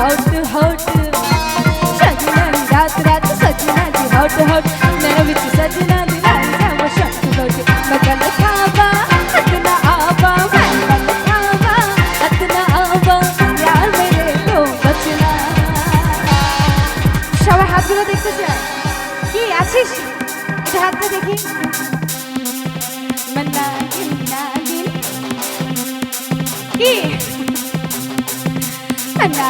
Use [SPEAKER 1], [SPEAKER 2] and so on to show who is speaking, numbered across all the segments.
[SPEAKER 1] हट हट सजना रात रात सजना जी हट हट मेरा विच सजना जी नारी नाम शट हट मगन खावा अतना आवा मगन खावा अतना आवा यार मेरे को बचना সবাই হাতগুলো দেখতে চাই কি আছিস এটা হাতটা দেখি মন্না গিন্না গিন কি মন্না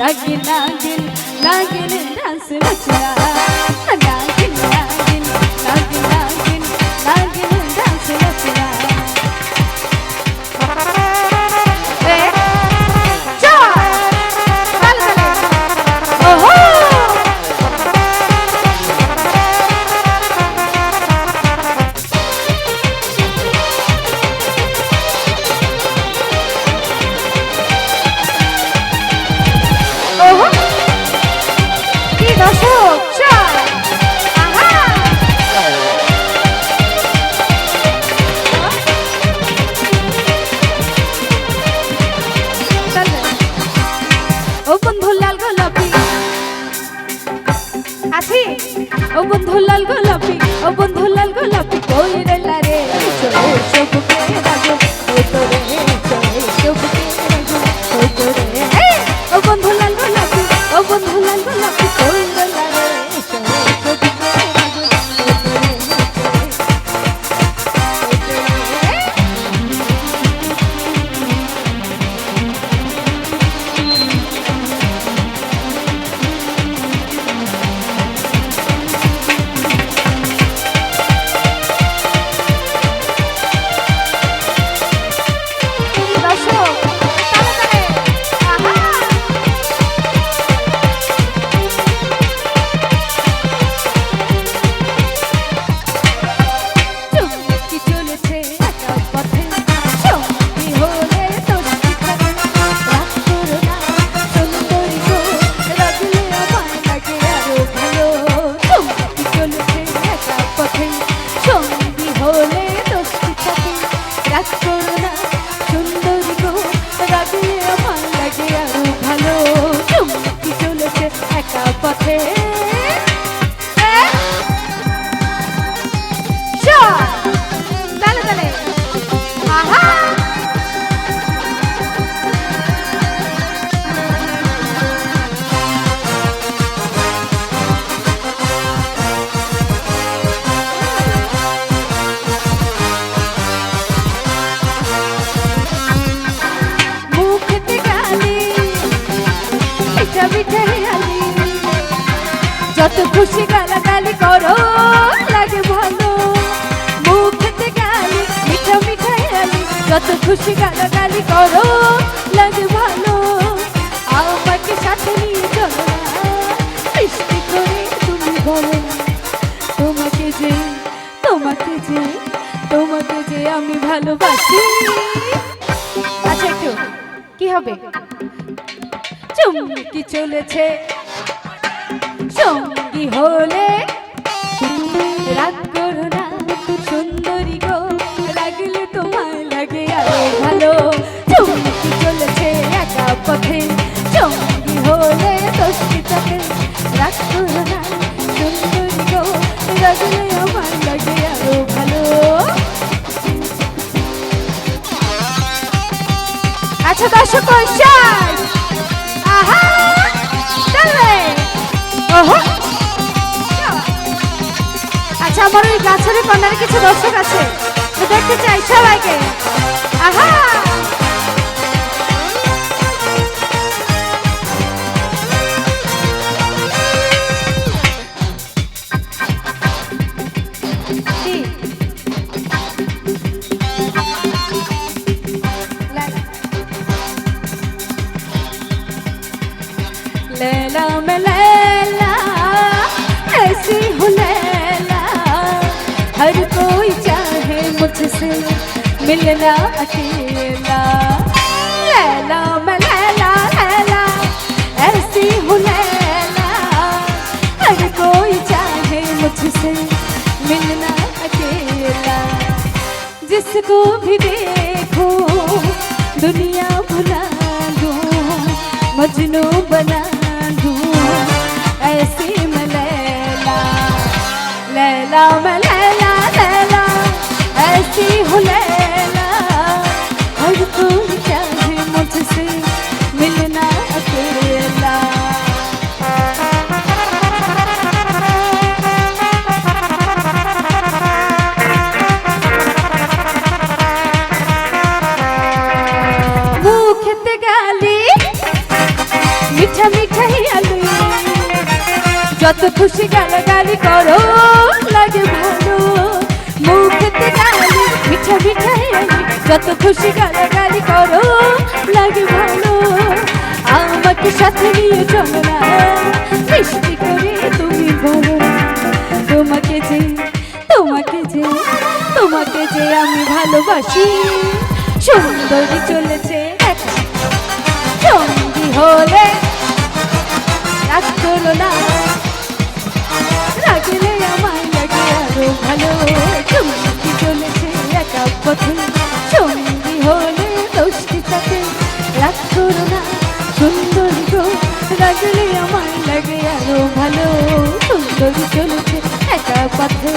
[SPEAKER 1] নাগিন নাগিন নাগিন নাগিন ডান্স বন্ধু লাল গোলাপি যত খুশি গালাগালি করো, লাগে ভালো। মুখতে গালি, মিঠা মিঠাই আলি, যত খুশি গালাগালি করো, লাগে ভালো। আমাকে সাথে নিয়ে চলো না, মিষ্টি করে তুমি যে, তোমাকে যে তোমাকে যে আমি ভালোবাসি। আচ্ছা একটু, কি হবে? চুমকি চলেছে। সঙ্গী হলে রাগ করো না, সুন্দরী গো, লাগলে তোমায় লাগে আরও ভালো। চমকি চলেছে একা পথে, সঙ্গী হলে দোষী তাকে রাগ করো না, সুন্দরী গো, লাগলে আমার লাগে আরও ভালো। আচ্ছা দর্শক আমার ওই গাছের কর্নারে কিছু দর্শক আছে। দেখতে চাই সবাইকে। আহা! मिलना, अकेला। लैला, मैं लैला लैला, ऐसी हूँ लैला। हर कोई चाहे मुझसे मिलना, अकेला। जिसको भी देखो, दुनिया भुला दूँ, मजनू बना খুশি গালাগালি করো। লাগে ভালো। মুখেতে গালি, মিঠা আলু যত খুশি গালাগালি করো, লাগে ভালো। আমাকে সাথে নিয়ে চলো না। মিষ্টি করে তুমি বলো। তোমাকে যে তোমাকে যে তোমাকে যে আমি ভালোবাসি। সুন্দরী চলেছে সঙ্গী হলে রাগ করো না। রাখলে আমার লাগে ভালো। চলেছে একা পথে। চমকি হলে দোষটি তাকে রাগ সুন্দর গো। রাখলে আরও ভালো। সুন্দর চলেছে একা পথে।